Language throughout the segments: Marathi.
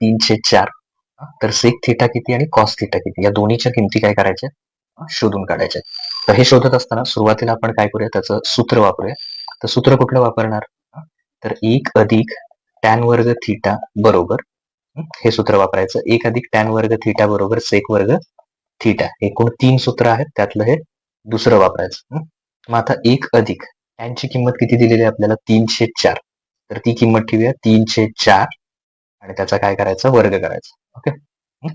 तीनशे चार. तर सेक थिटा किती आणि कॉस थिटा किती? या दोन्हीच्या किमती काय करायच्या? शोधून काढायच्या. तर हे शोधत असताना सुरुवातीला आपण काय करूया? त्याचं सूत्र वापरूया. तर सूत्र कुठलं वापरणार? तर एक अधिक टॅन वर्ग थिटा बरोबर. हे सूत्र वापरायचं. एक अधिक टॅन वर्ग थिटा बरोबर सेक वर्ग थिटा एकूण तीन सूत्र आहेत. त्यातलं हे दुसरं वापरायचं. मग आता एक अधिक. टॅनची किंमत किती दिलेली आहे आपल्याला? तीनशे चार. तर ती किंमत ठेवूया. तीनशे चार आणि त्याचा काय करायचं? वर्ग करायचा. ओके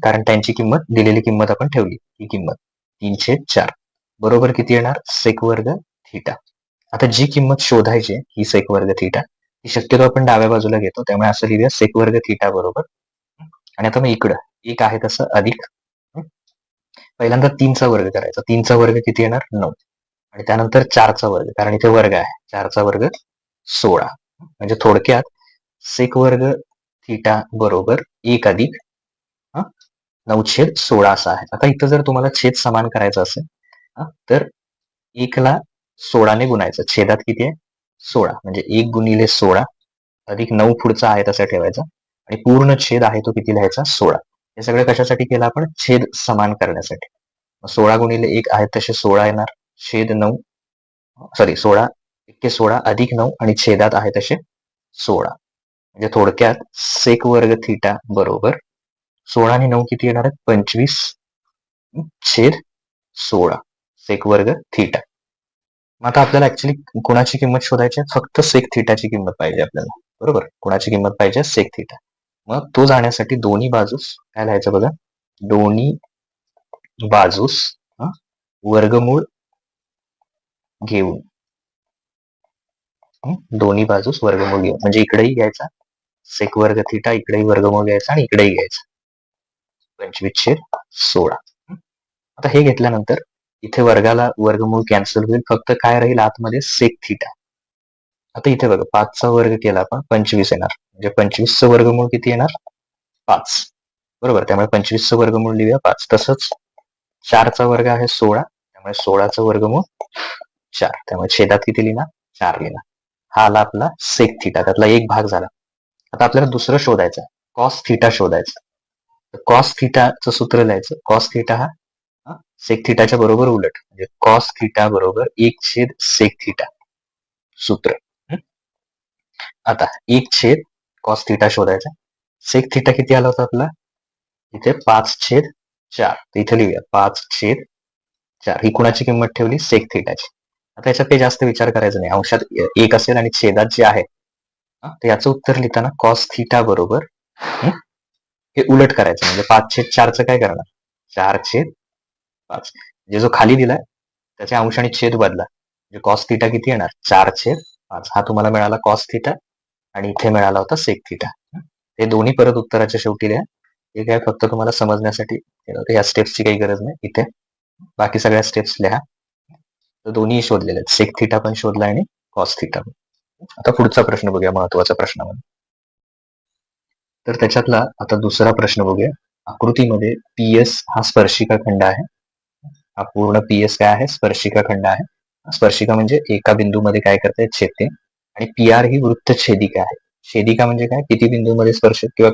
कारण त्यांची किंमत दिलेली किंमत आपण ठेवली. ही किंमत तीनशे चार. बरोबर किती येणार? सेक वर्ग थिटा आता जी किंमत शोधायची ही सेक वर्ग थिटा ही शक्यतो आपण डाव्या बाजूला घेतो. त्यामुळे असं लिहूया सेक वर्ग थिटा बरोबर. आणि आता मग इकडं. एक आहे तसं अधिक. पहिल्यांदा तीनचा वर्ग करायचा. तीनचा वर्ग किती येणार? नऊ. आणि त्यानंतर चारचा वर्ग. कारण इथे वर्ग आहे. चारचा वर्ग सोळा. म्हणजे थोडक्यात सेक वर्ग थिटा बरोबर एक अधिक नऊ छेद सोळा असा आहे. आता इथं जर तुम्हाला छेद समान करायचं असेल तर एकला सोळाने गुणायचं. छेदात किती आहे? सोळा. म्हणजे एक गुणिले सोळा अधिक नऊ पुढचा आहे तसा ठेवायचा. आणि पूर्ण छेद आहे तो किती लिहायचा? सोळा. हे सगळं कशासाठी केलं आपण? छेद समान करण्यासाठी. सोळा गुणिले एक आहे तसे सोळा येणार. छेद नऊ सॉरी सोळा एक्के सोळा अधिक नऊ आणि छेदात आहे तसे सोळा. म्हणजे थोडक्यात सेक वर्ग थिटा बरोबर सोळा आणि नऊ किती येणार आहेत? पंचवीस छेद सोळा सेक वर्ग थिटा मग आता आपल्याला ऍक्च्युली कोणाची किंमत शोधायची फक्त सेक थिटाची किंमत पाहिजे आपल्याला. बरोबर? कोणाची किंमत पाहिजे सेक थिटा मग तो जाण्यासाठी दोन्ही बाजूस काय लिहायचं बघा? दोन्ही बाजूस वर्गमूळ घेऊन दोन्ही बाजूस वर्गमूळ घेऊन. म्हणजे इकडेही घ्यायचा सेक वर्ग थिटा इकडेही वर्गमूळ घ्यायचा आणि इकडेही घ्यायचा. पंचवीस छेद सोळा. आता हे घेतल्यानंतर इथे वर्गाला वर्गमूळ कॅन्सल होईल. फक्त काय राहील? आतमध्ये सेक थिटा आता इथे बघा पाचचा वर्ग केला आपण पंचवीस येणार. म्हणजे पंचवीसचं वर्गमूळ किती येणार? पाच. बरोबर त्यामुळे पंचवीसचं वर्गमूळ लिहूया पाच. तसंच चारचा वर्ग आहे सोळा. त्यामुळे सोळाचं वर्गमूळ चार. त्यामुळे छेदात किती लिहिणार? चार लिहिणार. हा आला आपला सेक थिटा त्यातला एक भाग झाला. आता आपल्याला दुसरं शोधायचं कॉस थिटा शोधायचं कॉस थिटाचं सूत्र लिहायचं. कॉस थिटा हा सेक थिटाच्या बरोबर उलट. म्हणजे कॉस थिटा बरोबर एक छेद सेक थिटा सूत्र. आता एक छेद कॉस थिटा शोधायचा. सेक थिटा किती आला होता आपला? इथे पाच छेद चार. इथे लिहूया. पाच छेद चार. ही कुणाची किंमत ठेवली? सेक थिटाची आता याच्यात काही जास्त विचार करायचा नाही. अंशात एक असेल आणि छेदात जे आहे तर याचं उत्तर लिहिताना कॉस थिटा बरोबर हे? उलट करायचं म्हणजे पाच छेद चारचं काय करणार? चार छेद पाच. म्हणजे जो खाली दिलाय त्याच्या अंश आणि छेद बदला. म्हणजे कॉस थिटा किती येणार? चार छेद पाच. हा तुम्हाला मिळाला कॉस थिटा आणि इथे मिळाला होता सेक थिटा हे? दोन्ही परत उत्तराच्या शेवटी लिहा हे काय फक्त तुम्हाला समजण्यासाठी या स्टेप्सची काही गरज नाही. इथे. बाकी सगळ्या स्टेप्स लिहा. तर दोन्ही शोधलेले आहेत. सेक थिटा पण शोधला आणि कॉस थिटा पण. आता पुढचा प्रश्न बघूया महत्त्वाचा प्रश्नामध्ये तर त्याच्यातला आता दुसरा प्रश्न बघूया. आकृतीमध्ये पीएस हा स्पर्शिका खंड आहे. हा पूर्ण पीएस काय आहे? स्पर्शिका खंड आहे. स्पर्शिका म्हणजे एका बिंदूमध्ये काय करते छेदते. आणि पी आर ही वृत्त छेदिका आहे. छेदिका म्हणजे काय? किती बिंदूमध्ये स्पर्श किंवा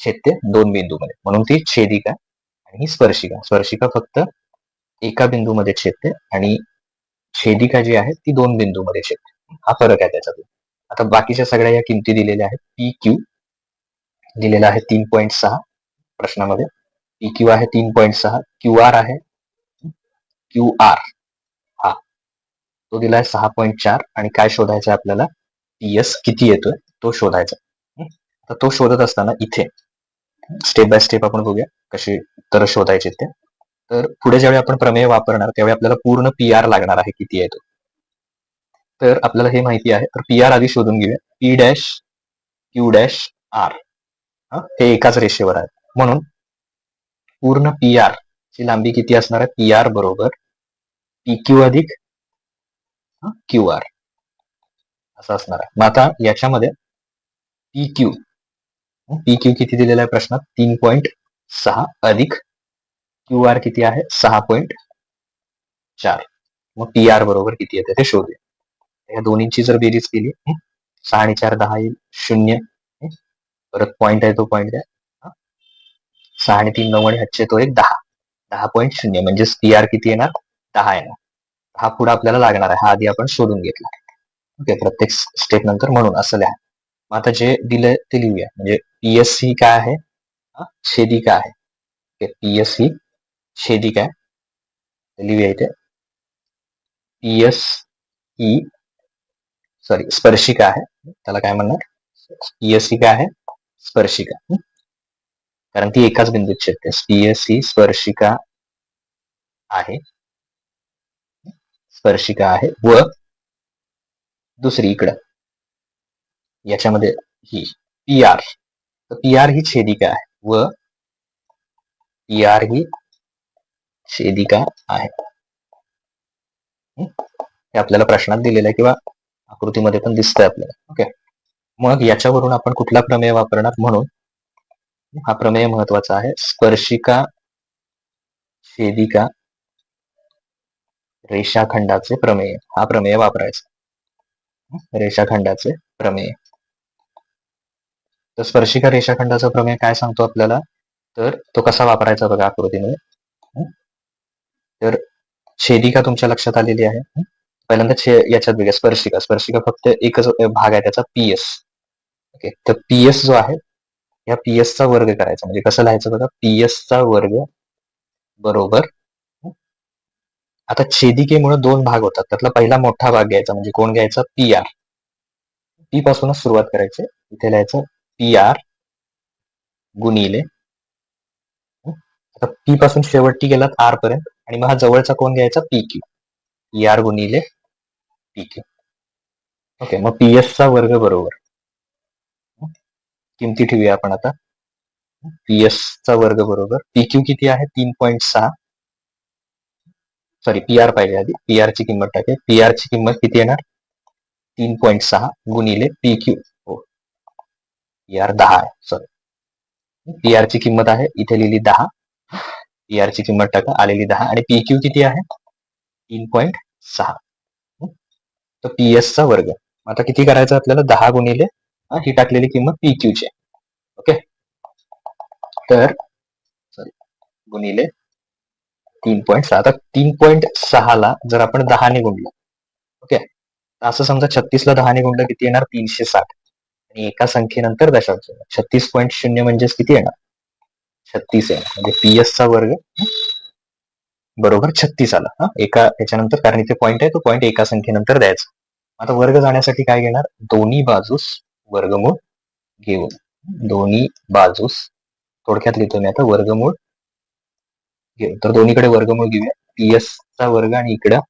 छेदते? दोन बिंदूमध्ये. म्हणून ती छेदिका आणि ही स्पर्शिका. स्पर्शिका फक्त एका बिंदूमध्ये छेदते आणि छेदिका जी आहे ती दोन बिंदूमध्ये छेदते. हा फरक आहे त्याच्यात आता बाकीच्या सगळ्या या किमती दिलेल्या आहेत. पी क्यू दिलेला आहे तीन पॉईंट सहा प्रश्नामध्ये. पी क्यू आहे तीन पॉईंट सहा. क्यू आर आहे क्यू आर हा. तो दिलाय सहा पॉईंट चार आणि काय शोधायचं आहे आपल्याला? पी एस किती येतोय? तो शोधायचा. तर तो शोधत असताना इथे स्टेप बाय स्टेप आपण बघूया कशी तर शोधायचे ते. तर पुढे ज्यावेळी आपण प्रमेय वापरणार त्यावेळी आपल्याला पूर्ण पी आर लागणार आहे किती आहे तो. तर आपल्याला हे माहिती आहे. तर पी आर आधी शोधून घेऊया. P dash Q dash R हे? एकाच रेषेवर आहे. म्हणून पूर्ण पी आर ची लांबी किती असणार आहे? पी आर बरोबर पी क्यू अधिक क्यू आर असं असणार आहे. मग आता याच्यामध्ये पी क्यू पी क्यू किती दिलेला आहे प्रश्नात? तीन पॉईंट सहा अधिक क्यू आर किती आहे? सहा पॉईंट चार. मग पी आर बरोबर किती येते ते शोधूया. या दोन्हींची जर बेरीज केली सहा आणि चार दहा येईल शून्य परत पॉईंट आहे तो पॉईंट द्या सहा आणि तीन नऊ आणि हातचे तो एक दहा दहा पॉईंट शून्य म्हणजे पी आर किती येणार? दहा येणार. हा पुढे आपल्याला लागणार आहे हा आधी आपण शोधून घेतला ओके प्रत्येक स्टेप नंतर म्हणून असं लिहा. मग आता जे दिलंय ते लिहूया. म्हणजे पीएससी काय आहे? हा, छेदिका आहे? पीएससी छेदिका काय? लिहूया इथे. पीएसई सॉरी स्पर्शिका आहे त्याला काय म्हणणार? काय आहे स्पर्शिका. कारण ती एकाच बिंदूत छेदते पीएससी स्पर्शिका आहे. स्पर्शिका आहे व दुसरी इकडं. याच्यामध्ये ही, पी आर. तर पी आर ही छेदिका आहे व पी आर ही छेदिका आहे. हं? हे आपल्याला प्रश्नात दिलेलं आहे किंवा आकृतीमध्ये पण दिसतंय आपल्याला. ओके मग याच्यावरून आपण कुठला प्रमेय वापरणार म्हणून? हा प्रमेय महत्त्वाचा आहे. स्पर्शिका छेदिका रेषाखंडाचे प्रमेय. हा प्रमेय वापरायचा. रेषाखंडाचे प्रमेय. तर स्पर्शिका रेषाखंडाचा प्रमेय काय सांगतो आपल्याला? तर तो कसा वापरायचा बघा आकृतीमध्ये. तर छेदिका तुमच्या लक्षात आलेली आहे. पहिल्यांदा छे याच्यात बघा स्पर्शिका. स्पर्शिका फक्त एकच भाग आहे त्याचा पीएस ओके तर पीएस जो आहे या पीएस चा वर्ग करायचा. म्हणजे कसं लिहायचं बघा? पीएस चा वर्ग बरोबर. आता छेदिकेमुळे दोन भाग होतात. त्यातला पहिला मोठा भाग घ्यायचा म्हणजे कोण घ्यायचा? पी आर पी पासूनच सुरुवात करायची. इथे लिहायचं पी आर गुणिले. आता पी पासून शेवटी गेलात आर पर्यंत. आणि मग हा जवळचा कोण घ्यायचा? पी क्यू पी आर गुणिले पी ओके मग पीएस चा वर्ग बरोबर? किमती ठेवूया आपण आता. पीएस चा वर्ग बरोबर. पी क्यू किती आहे? तीन पॉईंट सहा. सॉरी पी आर पाहिजे आधी. पी आर ची किंमत टाकेल पी आर ची किंमत किती येणार? तीन पॉईंट सहा गुणिले पी क्यू पी आर दहा आहे. सॉरी पी आर ची किंमत आहे. इथे लिहिली दहा. पी आर ची किंमत टाका. आलेली दहा. आणि पी क्यू किती आहे? तीन पॉईंट सहा? तर पी एस चा वर्ग. आता किती करायचा आपल्याला? दहा गुणिले ही टाकलेली किंमत पी क्यू ची ओके? तर सॉरी गुणिले तीन पॉईंट सहा. आता तीन पॉईंट सहाला जर आपण दहाने गुणलं ओके? असं समजा छत्तीस ला दहाने गुणलं किती येणार? तीनशे साठ. आणि एका संख्येनंतर दशांश. छत्तीस पॉईंट शून्य म्हणजेच किती येणार? छत्तीस येणार. म्हणजे पीएस चा वर्ग बरोबर छत्तीस आला. हा? एका याच्यानंतर कारण इथे पॉईंट आहे तो पॉईंट एका संख्येनंतर द्यायचा. आता वर्ग जाण्यासाठी काय घेणार? दोन्ही बाजूस वर्गमूळ घेऊन. दोन्ही बाजूस थोडक्यात लिहितो मी आता वर्गमूळ घेऊ तर दोन्हीकडे वर्गमूळ घेऊया. पीएस चा वर्ग आणि इकडं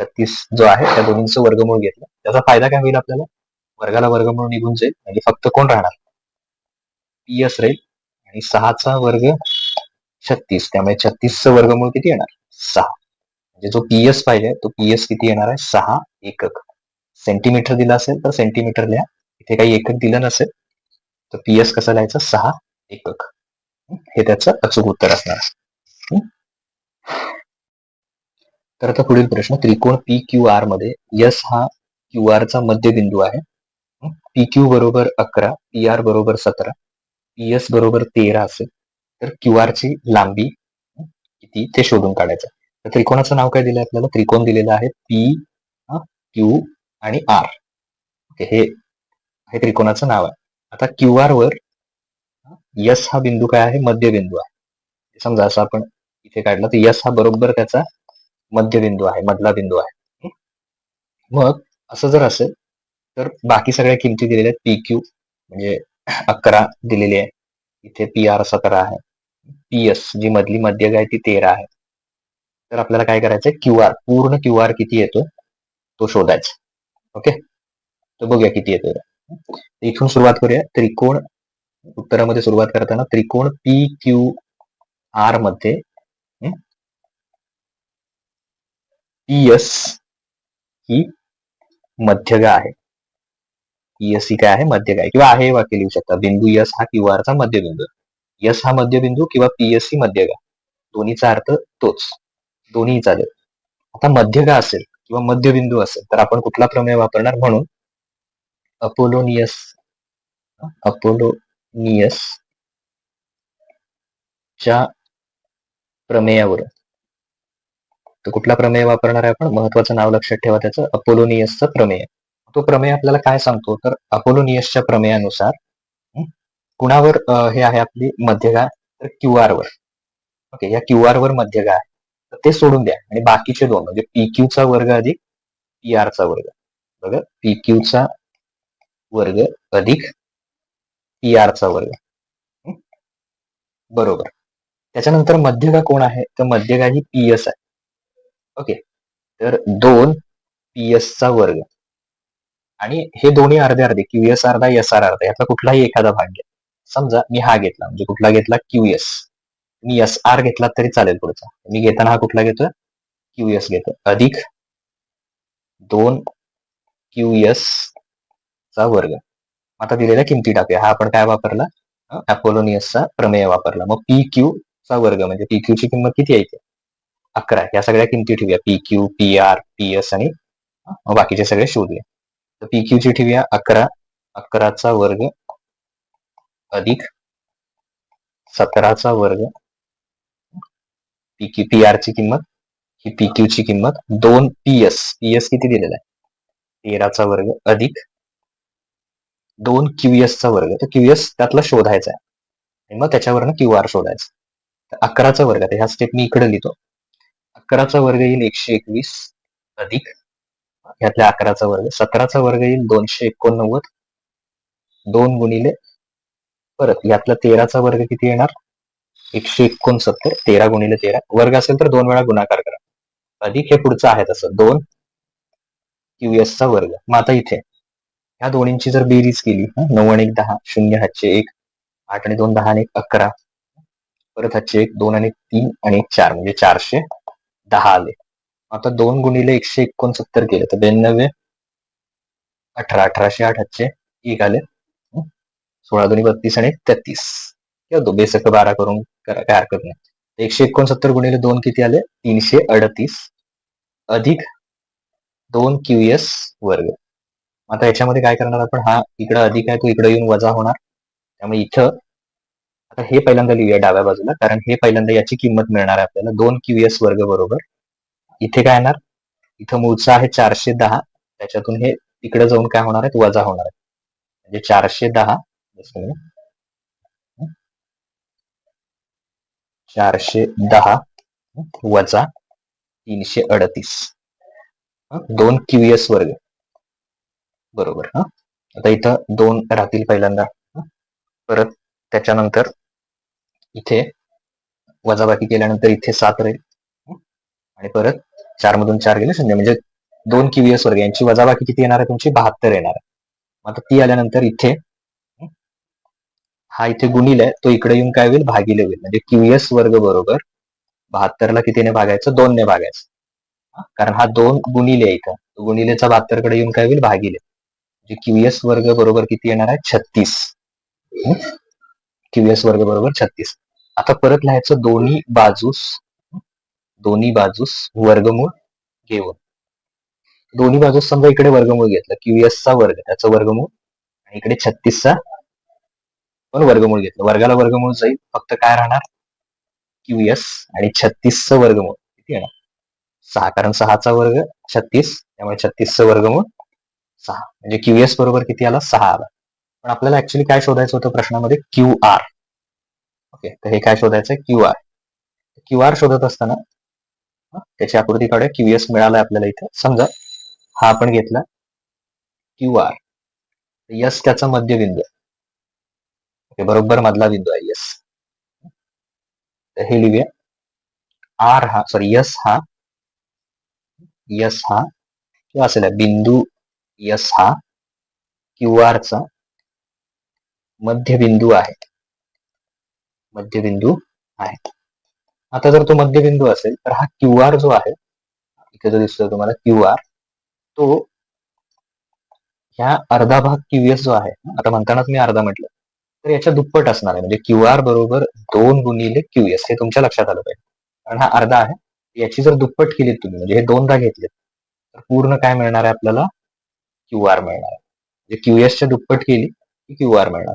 छत्तीस जो आहे त्या दोन्हीचं वर्गमूळ घेतलं. त्याचा फायदा काय होईल आपल्याला? वर्गाला वर्गमूळ निघून जाईल. म्हणजे फक्त कोण राहणार? पीएस राहील. आणि सहाचा वर्ग छत्तीस. त्यामुळे छत्तीसचं वर्गमूळ किती येणार? सहा. म्हणजे जो पीएस पाहिजे तो पीएस किती येणार आहे? सहा एकक. सेंटीमीटर दिला असेल तर सेंटीमीटर लिहा. इथे काही एकक दिलं नसेल तर पीएस कसं लिहायचं? सहा एकक. हे त्याचं अचूक उत्तर असणार तर आता पुढील प्रश्न त्रिकोण पी क्यू आरमध्ये यस हा क्यू आर चा मध्यबिंदू आहे. पी क्यू बरोबर अकरा पी आर बरोबर सतरा पी एस बरोबर तेरा असेल. तर क्यू ची लांबी किती ते शोधून काढायचं. तर त्रिकोणाचं नाव काय दिलं आपल्याला? त्रिकोण दिलेलं आहे पी क्यू आणि आर ओके हे हे त्रिकोणाचं नाव आहे. आता क्यू आर वर यस हा बिंदू काय आहे? मध्यबिंदू आहे. समजा असं आपण इथे काढलं तर यस हा बरोबर त्याचा मध्यबिंदू आहे मधला बिंदू आहे. मग असं जर असेल तर बाकी सगळ्या किमती दिलेल्या आहेत पी क्यू म्हणजे अकरा दिलेली आहे. इथे पी आर सतरा आहे. पी एस जी मधली मध्यग आहे ती तेरा आहे. तर आपल्याला काय करायचं क्यू आर पूर्ण क्यू आर किती येतो? तो शोधायचा. ओके तर बघूया किती येतो इथून सुरुवात करूया. त्रिकोण उत्तरामध्ये सुरुवात करताना त्रिकोण पी क्यू आरमध्ये पी एस ही मध्यगा आहे. पीएस ही काय आहे? मध्यगा आहे. किंवा आहे हे वाक्य लिहू शकता. बिंदू यस हा क्यू आरचा मध्यबिंदू यस हा मध्यबिंदू किंवा पीएससी मध्यगा. दोन्हीचा अर्थ तोच. दोन्ही चालेल आता मध्यगा असेल किंवा मध्यबिंदू असेल तर आपण कुठला प्रमेय वापरणार? म्हणून अपोलोनियस अपोलोनियस च्या प्रमेयावरून. तर कुठला प्रमेय वापरणार आहे आपण? महत्वाचं नाव लक्षात ठेवा त्याचं. अपोलोनियसचं प्रमेय. तो प्रमेय आपल्याला काय सांगतो? तर अपोलोनियसच्या प्रमेयानुसार कुणावर हे आहे आपली मध्यगा तर क्यू आर वर. ओके या क्यू आर वर मध्यगा आहे तर ते सोडून द्या. आणि बाकीचे दोन म्हणजे पी क्यू चा वर्ग अधिक पी आर चा वर्ग. बघा पी क्यू चा वर्ग अधिक पी आर चा वर्ग. बरोबर. त्याच्यानंतर मध्यगा कोण आहे? तर मध्यगा ही पी एस आहे. ओके तर दोन पी एस चा वर्ग. आणि हे दोन्ही अर्धे अर्धे क्यू एस अर्धा एस आर अर्धा यातला कुठलाही एखादा भाग घ्या. समजा मी हा घेतला म्हणजे कुठला घेतला? क्यूएस मी एस आर घेतला तरी चालेल पुढचा. मी घेताना हा कुठला घेतोय? क्यूएस घेतो अधिक दोन क्यूएस चा वर्ग. आता दिलेल्या किमती टाकूया. हा आपण काय वापरला? अपोलोनियसचा प्रमेय वापरला. मग पी क्यू चा वर्ग म्हणजे पी क्यू ची किंमत किती आहे अकरा. या सगळ्या किमती ठेवूया. P Q P R P S आणि बाकीचे सगळे शोधूया. तर पी क्यू ची ठेवूया अकरा. अकराचा वर्ग अधिक सतराचा वर्ग. पी पी आर ची किंमत. ही पी क्यू ची किंमत दोन पी एस. पी एस किती दिलेला आहे? तेराचा वर्ग अधिक दोन क्यू एस चा वर्ग. तर क्यू एस त्यातला शोधायचा आहे. आणि मग त्याच्यावरनं क्यू आर शोधायचा. तर अकराचा वर्ग. आता ह्या स्टेप मी इकडे लिहितो. अकराचा वर्ग येईल एकशे एकवीस अधिक. ह्यातल्या अकराचा वर्ग. सतराचा वर्ग येईल दोनशे एकोणनव्वद. दोन गुणिले परत यातला तेराचा वर्ग किती येणार? एकशे एकोणसत्तर तेरा गुणिले तेरा. वर्ग असेल तर दोन वेळा गुणाकार करा. अधिक हे पुढचं आहे तसं. दोन. क्यूएस चा वर्ग. मग आता इथे. ह्या दोन्हींची जर बेरीज केली नऊ आणि एक दहा शून्य हातचे एक आठ आणि दोन दहा आणि एक अकरा. परत हातचे एक दोन आणि तीन आणि एक चार म्हणजे चारशे दहा आले. आता दोन गुणिले एकशे एकोणसत्तर केले. तर ब्याण्णवे अठरा अठराशे आठ हातचे एक आले. सोळा दोन्ही बत्तीस आणि तेहतीस. किंवा दो बेसक बारा करून काय हरकत नाही एकशे एकोणसत्तर गुणिले दोन किती आले? तीनशे अडतीस अधिक दोन क्यू एस वर्ग आता याच्यामध्ये काय करणार आपण? हा इकडे अधिक आहे तो इकडे येऊन वजा होणार. त्यामुळे इथं आता हे पहिल्यांदा लिहूया डाव्या बाजूला कारण हे पहिल्यांदा याची किंमत मिळणार आहे आपल्याला. दोन क्यू एस वर्ग बरोबर. इथे काय येणार? इथं मूळचा आहे चारशे दहा. त्याच्यातून हे इकडे जाऊन काय होणार आहे? वजा होणार आहे. म्हणजे चारशे दहा असेल चारशे दहा वजा तीनशे अडतीस. दोन क्यूएस वर्ग. बरोबर हा? आता इथं दोन राहतील पहिल्यांदा. परत त्याच्यानंतर इथे वजाबाकी केल्यानंतर इथे सात राहील. आणि परत चार मधून चार गेले शून्य म्हणजे दोन क्यूएस वर्ग. यांची वजाबाकी किती येणार आहे? तुमची बहात्तर येणार आहे. मग आता ती आल्यानंतर इथे हा इथे गुणिले तो इकडे येऊन काय होईल? भागिले होईल. म्हणजे क्यूएस वर्ग बरोबर बहात्तरला कितीने भागायचं? दोनने भागायचं. कारण हा दोन गुणिले आहे का गुणिलेचा बहात्तरकडे येऊन काय होईल? भागिले. म्हणजे क्यूएस वर्ग बरोबर किती येणार आहे? छत्तीस. क्यूएस वर्ग बरोबर छत्तीस. आता परत लिहायचं दोन्ही बाजूस दोन्ही बाजूस वर्गमूळ घेऊन. दोन्ही बाजूस समजा इकडे वर्गमूळ घेतलं. क्यूएसचा चा वर्ग त्याचं वर्गमूळ. आणि इकडे छत्तीसचा पण वर्गमूळ घेतलं. वर्गाला वर्गमूळ जाईल. फक्त काय राहणार? क्यू एस आणि छत्तीसचं वर्गमूळ. किती येणार? सहा. कारण सहाचा वर्ग छत्तीस. त्यामुळे छत्तीसचं वर्गमूळ सहा. म्हणजे क्यू एस बरोबर किती आला? सहा आला. पण आपल्याला ऍक्च्युली काय शोधायचं होतं प्रश्नामध्ये? क्यू आर ओके तर हे काय शोधायचं क्यू आर क्यू आर शोधत असताना त्याची आकृती काढूया. क्यू एस मिळालाय आपल्याला इथं. समजा हा आपण घेतला क्यू आर यस त्याचा मध्यबिंदू. बरोबर मधला बिंदू आहे यस तर हे लिहूया. आर हा सॉरी यस हा यस हा किंवा असेल बिंदू यस हा क्यू आर चा मध्यबिंदू आहे. मध्यबिंदू आहे. आता जर तो मध्यबिंदू असेल तर हा क्यू आर जो आहे इथे जो दिसतोय तुम्हाला क्यू आर तो ह्या अर्धा भाग क्यू एस जो आहे आता म्हणतानाच मी अर्धा म्हटलं तर याच्या दुप्पट असणार आहे. म्हणजे क्यू आर बरोबर दोन गुणिले क्यू एस हे तुमच्या लक्षात आलं पाहिजे. कारण हा अर्धा आहे. याची जर दुप्पट केलीत तुम्ही म्हणजे हे दोनदा घेतले तर पूर्ण काय मिळणार आहे आपल्याला? क्यू आर मिळणार आहे. म्हणजे क्यू एस च्या दुप्पट केली की क्यू आर मिळणार.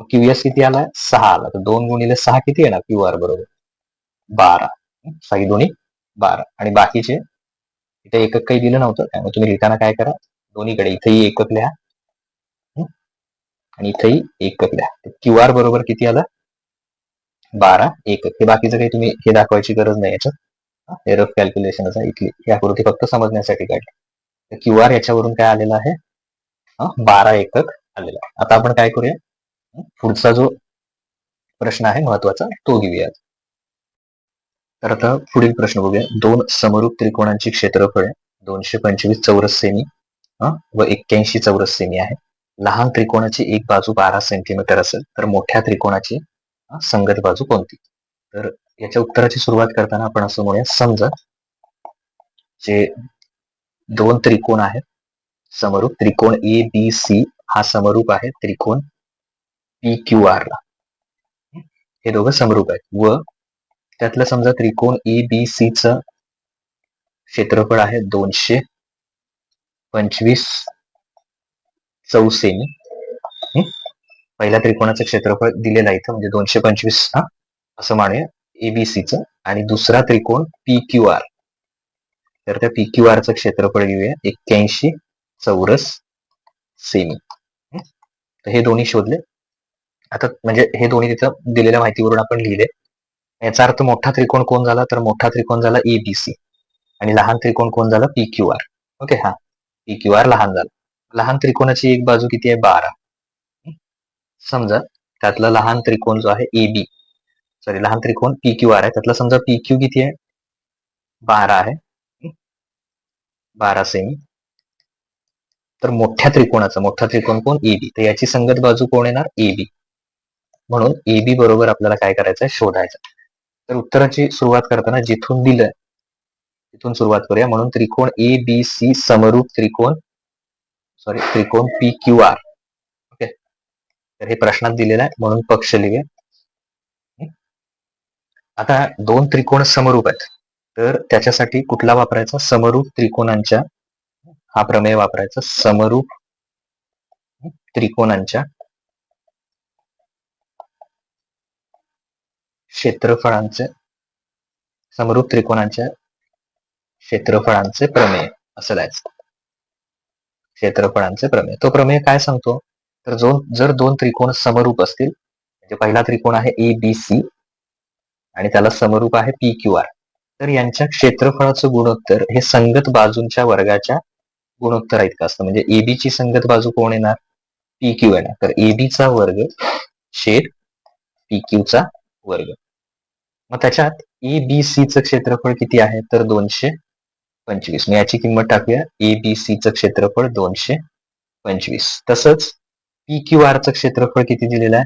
मग क्यू एस किती आला सहा आला. तर दोन गुणिले सहा किती येणार? क्यू आर बरोबर. बारा. सही दोन्ही बारा. आणि बाकीचे इथे एकक काही दिलं नव्हतं. त्यामुळे तुम्ही लिहिताना काय करा? दोन्हीकडे इथेही एकक लिहा. आणि इथेही एकक द्या क्यू आर बरोबर किती आलं? बारा एकक हे बाकीचं काही तुम्ही हे दाखवायची गरज नाही याच्यात. हे रफ कॅल्क्युलेशन इथली. ही आकृती फक्त समजण्यासाठी काढली. क्यू आर याच्यावरून काय आलेलं आहे? बारा एकक आलेला आहे. आता आपण काय करूया? पुढचा जो प्रश्न आहे महत्त्वाचा तो घेऊया तर आता पुढील प्रश्न बघूया. दोन समरूप त्रिकोणांची क्षेत्रफळ दोनशे पंचवीस चौरस सेमी व एक्क्याऐंशी चौरस सेमी आहे. लहान त्रिकोणाची एक बाजू बारा सेंटीमीटर असेल तर मोठ्या त्रिकोणाची संगत बाजू कोणती? तर याच्या उत्तराची सुरुवात करताना आपण असं म्हणूया समजा जे दोन त्रिकोण आहेत समरूप त्रिकोण ए बी सी हा समरूप आहे त्रिकोण पी क्यू आर ला. हे दोघं समरूप आहेत. व त्यातलं समजा त्रिकोण ए बी सी च क्षेत्रफळ आहे दोनशे पंचवीस चौसेमी सेमी पहिल्या त्रिकोणाचं क्षेत्रफळ दिलेलं आहे इथं म्हणजे दोनशे पंचवीस हा? असं मानूया. एबीसीचं आणि दुसरा त्रिकोण पी क्यू आर तर त्या पी क्यू आरचं क्षेत्रफळ घेऊया. एक्क्याऐंशी चौरस सेमी. तर हे दोन्ही शोधले. आता म्हणजे हे दोन्ही तिथं दिलेल्या माहितीवरून आपण लिहिले. याचा अर्थ मोठा त्रिकोण कोण झाला? तर मोठा त्रिकोण झाला एबीसी आणि लहान त्रिकोण कोण झाला? पी क्यू आर ओके हा. पी क्यू आर लहान झाला. लहान त्रिकोणाची एक बाजू किती आहे? बारा. समजा त्यातला लहान त्रिकोण जो आहे ए बी. सॉरी लहान त्रिकोण पी क्यू आर आहे. त्यातला समजा पी क्यू किती आहे? बारा आहे. बारा सेमी तर मोठ्या त्रिकोणाचा मोठा त्रिकोण कोण? A B. तर याची संगत बाजू कोण येणार? A B. म्हणून ए बी बरोबर आपल्याला काय करायचं आहे शोधायचं तर उत्तराची सुरुवात करताना जिथून दिलं तिथून सुरुवात करूया. म्हणून त्रिकोण ए बी सी समरूप त्रिकोण सॉरी त्रिकोण पी क्यू आर ओके तर हे प्रश्नात दिलेलं आहे म्हणून पक्ष लिहूया. आता दोन त्रिकोण समरूप आहेत. तर त्याच्यासाठी कुठला वापरायचा? समरूप त्रिकोणांच्या हा प्रमेय वापरायचा. समरूप त्रिकोणांच्या क्षेत्रफळांचे समरूप त्रिकोणांच्या क्षेत्रफळांचे प्रमेय. असं द्यायचं क्षेत्रफळांचे प्रमेय. तो प्रमेय काय सांगतो? तर जो जर दोन त्रिकोण समरूप असतील म्हणजे पहिला त्रिकोण आहे ए बी सी आणि त्याला समरूप आहे पी क्यू आर तर यांच्या क्षेत्रफळाचं गुणोत्तर हे संगत बाजूंच्या वर्गाच्या गुणोत्तर इतकं असतं. म्हणजे AB ची संगत बाजू कोण येणार? पी क्यू येणार. तर AB चा वर्ग छेद पी क्यू चा वर्ग. मग त्याच्यात ए बी सी चं क्षेत्रफळ किती आहे? तर दोनशे पंचवीस. मी याची किंमत टाकूया. ए बी क्षेत्रफळ दोनशे पंचवीस. तसंच पी क्यू आरचं क्षेत्रफळ किती दिलेलं आहे?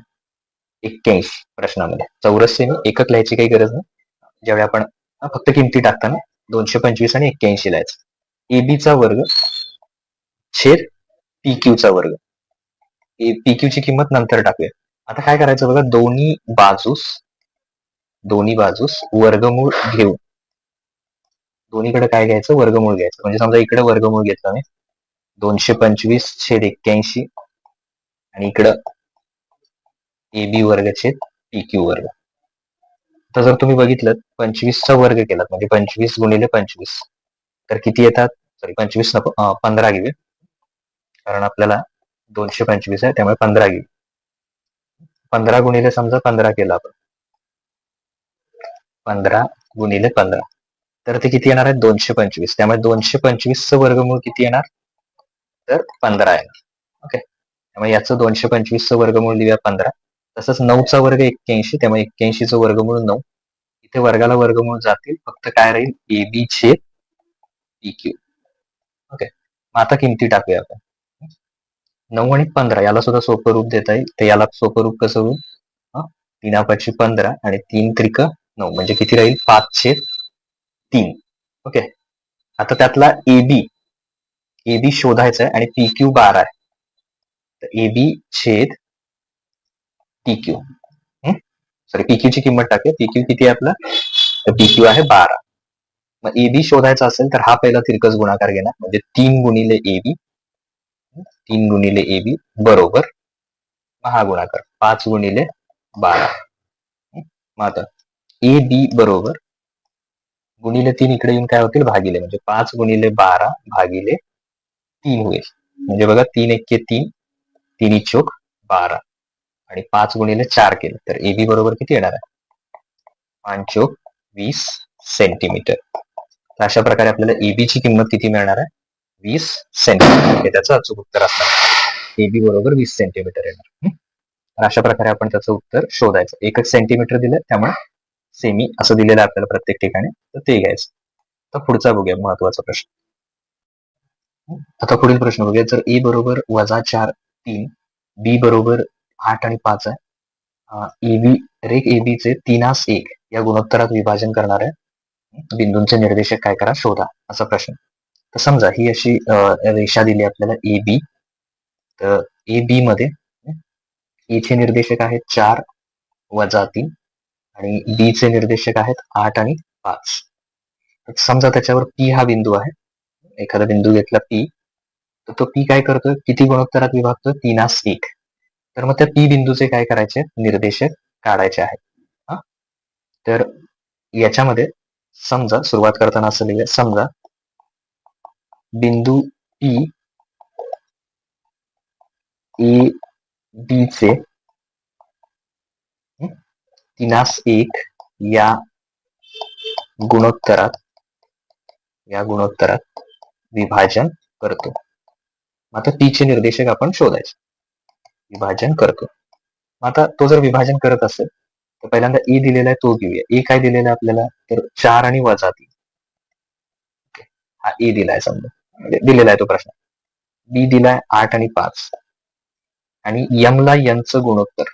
एक्क्याऐंशी प्रश्नामध्ये. चौरस सेमी एकक लिहायची काही गरज नाही. ज्यावेळी आपण फक्त किमती टाकताना दोनशे पंचवीस आणि एक्क्याऐंशी लिहायचं. ए वर्ग छेद पी क्यूचा चा वर्ग. पी क्यूची किंमत नंतर टाकूया. आता काय करायचं बघा? दोन्ही बाजूस दोन्ही बाजूस वर्गमूळ घेऊन दोन्हीकडे काय घ्यायचं? वर्गमूळ घ्यायचं. म्हणजे समजा इकडे वर्गमूळ घेतलं मी दोनशे पंचवीस छेद एक्क्याऐंशी आणि इकडं ए बी वर्ग छेद पी क्यू वर्ग. तर जर तुम्ही बघितलं पंचवीसचा वर्ग केलात म्हणजे पंचवीस गुणिले पंचवीस. तर किती येतात? सॉरी पंचवीस नको पंधरा घेऊ. कारण आपल्याला दोनशे पंचवीस आहे त्यामुळे पंधरा घेऊ. पंधरा गुणिले समजा पंधरा केला आपण. पंधरा गुणिले पंधरा. तर ते किती येणार आहे? दोनशे पंचवीस. त्यामुळे दोनशे पंचवीसचं वर्गमूळ किती येणार? तर पंधरा येणार. ओके त्यामुळे याचं दोनशे पंचवीसचं वर्गमूळ लिहूया पंधरा. तसंच नऊचा वर्ग एक्क्याऐंशी त्यामुळे एक्क्याऐंशीचं वर्गमूळ नऊ. इथे वर्गाला वर्गमूळ जातील. फक्त काय राहील? ए बी छेद पी क्यू ओके मग आता किमती टाकूया आपण. नऊ आणि पंधरा याला सुद्धा सोपं रूप देता येईल. तर याला सोपं रूप कसं होईल? तीन पाचशे पंधरा आणि तीन त्रिक नऊ. म्हणजे किती राहील? पाचशे तीन. ओके आता त्यातला ए बी ए बी शोधायचा आहे आणि पी क्यू बार आहे. तर ए बी छेद P Q sorry P Q ची किंमत टाकूया. पी क्यू किती आहे आपला? तर पी क्यू आहे बारा. मग ए बी शोधायचा असेल तर हा पहिला तिरकस गुणाकार घेणार. म्हणजे तीन गुणिले ए बी तीन गुणिले ए बी बरोबर. हा गुणाकार. पाच गुणिले बारा. मग आता ए बी बरोबर. गुणिले तीन इकडे येऊन काय होतील? भागिले. म्हणजे पाच गुणिले बारा भागिले तीन होईल. म्हणजे बघा तीन एक तीन तीन चोक बारा. आणि पाच गुणिले चार केलं. तर एबी बरोबर किती येणार आहे? पाच चोक वीस सेंटीमीटर. तर अशा प्रकारे आपल्याला एबी ची किंमत किती मिळणार आहे? वीस सेंटीमीटर. हे त्याचं अचूक उत्तर असणार. एबी बरोबर वीस सेंटीमीटर येणार. तर अशा प्रकारे आपण त्याचं उत्तर शोधायचं. एकच सेंटीमीटर दिलं त्यामुळे सेमी असं दिलेलं आपल्याला प्रत्येक ठिकाणी तर ते घ्यायचं. तर पुढचा बघूया महत्त्वाचा प्रश्न. आता पुढील प्रश्न बघूया. जर ए बरोबर वजा चार तीन बी बरोबर आठ आणि पाच आहे एबी रेख एबीचे तीनास एक या गुणोत्तरात विभाजन करणाऱ्या बिंदूंचे निर्देशक काय करा? शोधा असा प्रश्न. तर समजा ही अशी रेषा दिली आपल्याला ए बी तर ए बी मध्ये ए चे निर्देशक आहेत चार वजा तीन. आणि बी चे निर्देशक आहेत आठ आणि पाच. समजा त्याच्यावर पी हा बिंदू आहे. एखादा बिंदू घेतला पी तर तो पी काय करतोय? किती गुणोत्तरात विभागतोय? तीनास एक तर मग त्या पी बिंदूचे काय करायचे? निर्देशक काढायचे आहेत. हा? तर याच्यामध्ये समजा सुरुवात करताना असं लिहिलं समजा बिंदू पी ए बी चे तीनास एक या गुणोत्तरात या गुणोत्तरात विभाजन करतो. मग आता तिचे निर्देशक आपण शोधायचे. विभाजन करतो. मग आता तो जर विभाजन करत असेल तर पहिल्यांदा ए दिलेला आहे तो घेऊया. ए काय दिलेला आहे आपल्याला? तर चार आणि वजा तीन. हा ए दिलाय समजा. म्हणजे दिलेला आहे तो प्रश्न. बी दिलाय आठ आणि पाच. आणि यमला यांचं गुणोत्तर.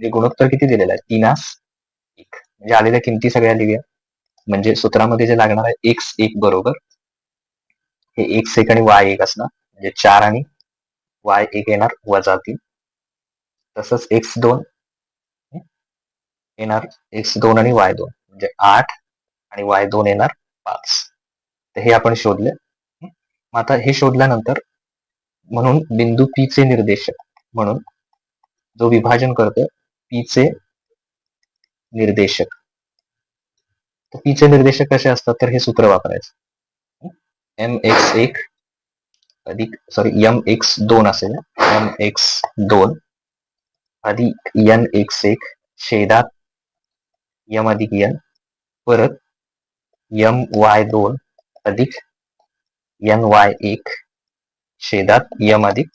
म्हणजे गुणोत्तर किती दिलेलं आहे? तीनास एक. म्हणजे आलेल्या किमती सगळ्या लिहूया. म्हणजे सूत्रामध्ये जे लागणार आहे एक्स एक बरोबर. हे एक्स एक आणि वाय एक असणार. म्हणजे चार आणि वाय एक येणार वजा तीन. तसंच एक्स दोन येणार एक्स दोन आणि वाय दोन. म्हणजे आठ आणि वाय दोन येणार पाच. तर हे आपण शोधले. मग आता हे शोधल्यानंतर म्हणून बिंदू पी चे निर्देशक म्हणून जो विभाजन करतो पीचे निर्देशक. तर पी निर्देशक कसे असतात? तर हे सूत्र वापरायचं. एम एक्स एक अधिक सॉरी एम एक्स दोन असेल एम एक्स दोन अधिक एन एक्स एक छेदात यम अधिक यन परत यम वाय दोन अधिक एन वाय एक छेदात यम अधिक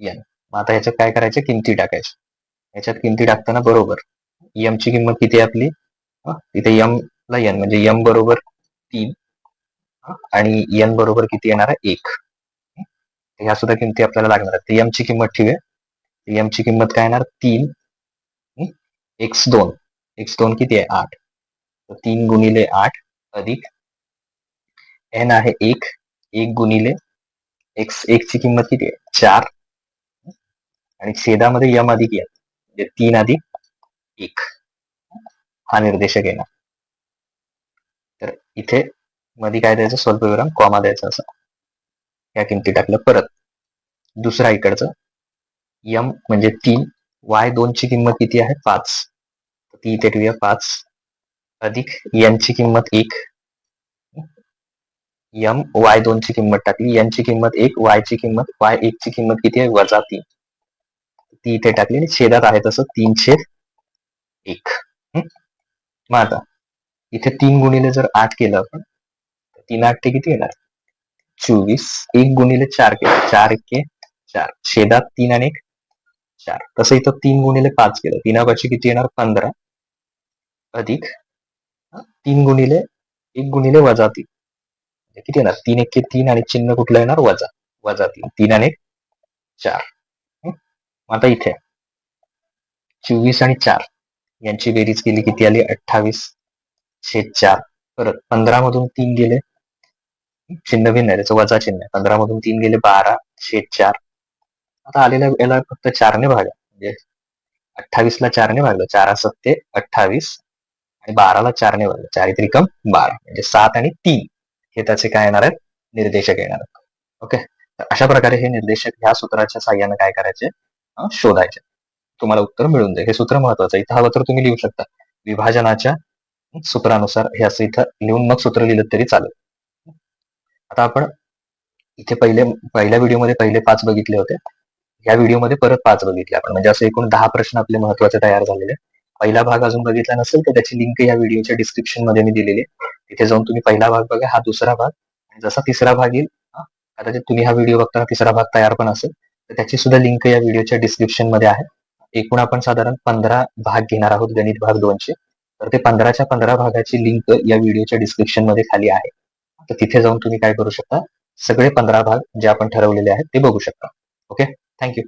यन मग आता ह्याच्यात काय करायचं? किमती टाकायच्या याच्यात किमती टाकताना बरोबर. यम ची किंमत किती आहे आपली? तिथे यम ला एन म्हणजे यम बरोबर तीन आणि एन बरोबर किती येणार आहे? एक. ह्या सुद्धा किमती आपल्याला लागणार आहेत. यम ची किंमत ठीक आहे. यम ची किंमत काय येणार? तीन. एक्स दोन. एक्स दोन किती आहे? आठ. तर तीन गुणिले आठ अधिक एन आहे एक. एक गुणिले एक्स एक ची किंमत किती आहे? चार. आणि छेदामध्ये यम अधिक एन म्हणजे तीन अधिक एक हा निर्देशक येणार तर इथे मध्ये काय द्यायचं? स्वल्पविराम कॉमा द्यायचा असं. या किमती टाकलं परत. दुसरा इकडचं. यम म्हणजे तीन. वाय दोन ची किंमत किती आहे? पाच. ती इथे ठेवूया. पाच अधिक यांची किंमत एक. यम वाय दोन ची किंमत टाकली. यांची किंमत एक. वाय ची किंमत वाय एक ची किंमत किती आहे? वजा तीन. ती इथे टाकली आणि छेदात आहे तसं तीन छेद एक. मग आता इथे तीन गुणिले जर आठ केलं आपण तीन आठ ते किती येणार? चोवीस. एक गुणिले चार केलं चार एके चार. छेदात तीन आणि एक चार. तसं इथं तीन गुणिले पाच केलं. तीनापाशी किती येणार? पंधरा. अधिक तीन गुणिले एक गुणिले वजा तीन. म्हणजे किती येणार? तीन एके तीन आणि चिन्ह कुठलं येणार? वजा. वजा तीन. तीन आणि एक चार. आता इथे. चोवीस आणि चार. यांची बेरीज केली किती आली? अठ्ठावीस. छेद चार. परत पंधरा मधून तीन गेले. चिन्ह भिन्न आहे. त्याचं वजा चिन्ह आहे. पंधरा मधून तीन गेले बारा. छेद चार. आता आलेल्या याला फक्त चारने भागा. म्हणजे अठ्ठावीस ला चारने भागलं. चार सत्ते अठ्ठावीस. आणि बाराला चारने भागलं. चारित्रिकम बारा. म्हणजे सात आणि तीन. हे त्याचे काय येणार आहेत? निर्देशक येणार आहेत. ओके? तर अशा प्रकारे हे निर्देशक ह्या सूत्राच्या साह्यानं काय करायचे? शोधायचे तुम्हाला उत्तर मिळून जाईल. हे सूत्र महत्वाचं इथं हवं तर तुम्ही लिहू शकता. विभाजनाच्या सूत्रानुसार हे असं इथं लिहून मग सूत्र लिहिलं तरी चालेल. आता आपण इथे पहिले पहिल्या व्हिडिओमध्ये पहिले पाच बघितले होते. या व्हिडिओमध्ये परत पाच बघितले आपण. म्हणजे असं एकूण दहा प्रश्न आपले महत्त्वाचे तयार झालेले पहिला भाग अजून बघितला नसेल तर त्याची लिंक या व्हिडिओच्या डिस्क्रिप्शनमध्ये मी दिलेली आहे. तिथे जाऊन तुम्ही पहिला भाग बघा. हा दुसरा भाग. आणि जसा तिसरा भाग येईल कदाचित तुम्ही हा व्हिडिओ बघताना तिसरा भाग तयार पण असेल. त्याची सुद्धा लिंक या व्हिडिओच्या डिस्क्रिप्शनमध्ये आहे. एकूण आपण साधारण पंधरा भाग घेणार आहोत गणित भाग दोनचे तर ते पंधराच्या पंधरा भागाची लिंक या व्हिडिओच्या डिस्क्रिप्शनमध्ये खाली आहे. तर तिथे जाऊन तुम्ही काय करू शकता? सगळे पंधरा भाग जे आपण ठरवलेले आहेत ते बघू शकता. Okay thank you